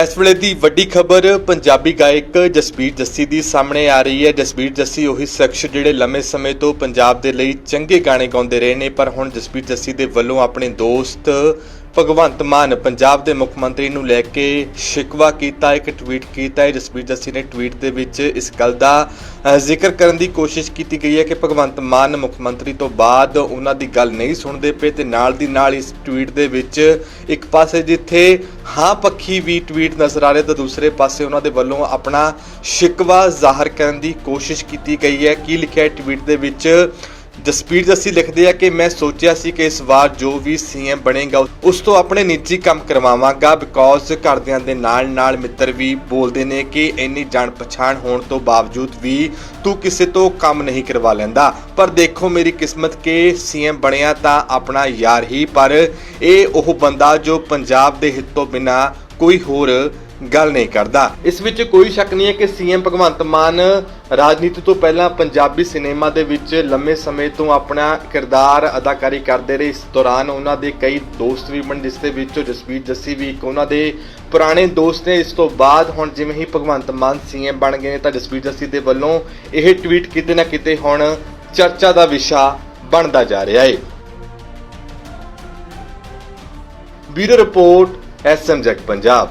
ਇਸ ਵੇਲੇ ਦੀ ਵੱਡੀ ਖਬਰ ਪੰਜਾਬੀ ਗਾਇਕ ਜਸਬੀਰ ਜੱਸੀ ਦੀ ਸਾਹਮਣੇ ਆ ਰਹੀ ਹੈ। ਜਸਬੀਰ ਜੱਸੀ ਉਹੀ ਸ਼ਖਸ ਜਿਹੜੇ ਲੰਮੇ ਸਮੇਂ ਤੋਂ ਪੰਜਾਬ ਦੇ ਲਈ ਚੰਗੇ ਗਾਣੇ ਗਾਉਂਦੇ ਰਹੇ ਨੇ, ਪਰ ਹੁਣ ਜਸਬੀਰ ਜੱਸੀ ਦੇ ਵੱਲੋਂ ਆਪਣੇ ਦੋਸਤ ਭਗਵੰਤ ਮਾਨ ਪੰਜਾਬ ਦੇ ਮੁੱਖ ਮੰਤਰੀ ਨੂੰ ਲੈ ਕੇ ਸ਼ਿਕਵਾ ਕੀਤਾ, ਇੱਕ ਟਵੀਟ ਕੀਤਾ ਹੈ ਜਸਬੀਰ ਜੱਸੀ ਨੇ ਟਵੀਟ ਦੇ ਵਿੱਚ ਇਸ ਗੱਲ ਦਾ ਜ਼ਿਕਰ ਕਰਨ ਦੀ ਕੋਸ਼ਿਸ਼ ਕੀਤੀ ਗਈ ਹੈ ਕਿ ਭਗਵੰਤ ਮਾਨ ਮੁੱਖ ਮੰਤਰੀ ਤੋਂ ਬਾਅਦ ਉਹਨਾਂ ਦੀ ਗੱਲ ਨਹੀਂ ਸੁਣਦੇ ਪਏ ਤੇ ਨਾਲ ਦੀ ਨਾਲ ਇਸ ਟਵੀਟ ਦੇ ਵਿੱਚ ਇੱਕ ਪਾਸੇ ਜਿੱਥੇ ਹਾਂ ਪੱਖੀ ਵੀ ਟਵੀਟ ਨਜ਼ਰ ਆ ਰਿਹਾ ਤਾਂ ਦੂਸਰੇ ਪਾਸੇ ਉਹਨਾਂ ਦੇ ਵੱਲੋਂ ਆਪਣਾ ਸ਼ਿਕਵਾ ਜ਼ਾਹਰ ਕਰਨ ਦੀ ਕੋਸ਼ਿਸ਼ ਕੀਤੀ ਗਈ ਹੈ। ਕੀ ਲਿਖਿਆ ਟਵੀਟ ਦੇ ਵਿੱਚ ਜਸਪੀਰ ਜੱਸੀ ਲਿਖਦੇ ਆ ਕਿ ਮੈਂ ਸੋਚਿਆ ਸੀ ਕਿ ਇਸ ਵਾਰ ਜੋ ਵੀ ਸੀਐਮ ਬਣੇਗਾ, ਉਸ ਤੋਂ ਆਪਣੇ ਨਿੱਜੀ ਕੰਮ ਕਰਵਾਵਾਂਗਾ ਬਿਕੋਜ਼ ਘਰਦਿਆਂ ਦੇ ਨਾਲ ਨਾਲ ਮਿੱਤਰ ਵੀ ਬੋਲਦੇ ਨੇ ਕਿ ਇੰਨੀ ਜਾਣ ਪਛਾਣ ਹੋਣ ਤੋਂ ਬਾਵਜੂਦ ਵੀ ਤੂੰ ਕਿਸੇ ਤੋਂ ਕੰਮ ਨਹੀਂ ਕਰਵਾ ਲੈਂਦਾ। ਪਰ ਦੇਖੋ ਮੇਰੀ ਕਿਸਮਤ ਕਿ ਸੀਐਮ ਬਣਿਆ ਤਾਂ ਆਪਣਾ ਯਾਰ ਹੀ, ਪਰ ਇਹ ਉਹ ਬੰਦਾ ਜੋ ਪੰਜਾਬ ਦੇ ਹਿੱਤ ਤੋਂ ਬਿਨਾ ਕੋਈ ਹੋਰ ਗੱਲ ਨਹੀਂ ਕਰਦਾ। ਇਸ ਵਿੱਚ ਕੋਈ ਸ਼ੱਕ ਨਹੀਂ ਹੈ ਕਿ ਸੀਐਮ ਭਗਵੰਤ ਮਾਨ ਰਾਜਨੀਤੀ ਤੋਂ ਪਹਿਲਾਂ ਪੰਜਾਬੀ ਸਿਨੇਮਾ ਦੇ ਵਿੱਚ ਲੰਮੇ ਸਮੇਂ ਤੋਂ ਆਪਣਾ ਕਿਰਦਾਰ ਅਦਾਕਾਰੀ ਕਰਦੇ ਰਹੇ। ਇਸ ਦੌਰਾਨ ਉਹਨਾਂ ਦੇ ਕਈ ਦੋਸਤ ਵੀ ਬਣ, ਜਿਸ ਦੇ ਵਿੱਚੋਂ ਜਸਵੀਰ ਜੱਸੀ ਵੀ ਇੱਕ ਉਹਨਾਂ ਦੇ ਪੁਰਾਣੇ ਦੋਸਤ ਨੇ। ਇਸ ਤੋਂ ਬਾਅਦ ਹੁਣ ਜਿਵੇਂ ਹੀ ਭਗਵੰਤ ਮਾਨ ਸੀਐਮ ਬਣ ਗਏ ਨੇ ਤਾਂ ਜਸਵੀਰ ਜੱਸੀ ਦੇ ਵੱਲੋਂ ਇਹ ਟਵੀਟ ਕਿਤੇ ਨਾ ਕਿਤੇ ਹੁਣ ਚਰਚਾ ਦਾ ਵਿਸ਼ਾ ਬਣਦਾ ਜਾ ਰਿਹਾ ਹੈ bureau report SM Jack Punjab.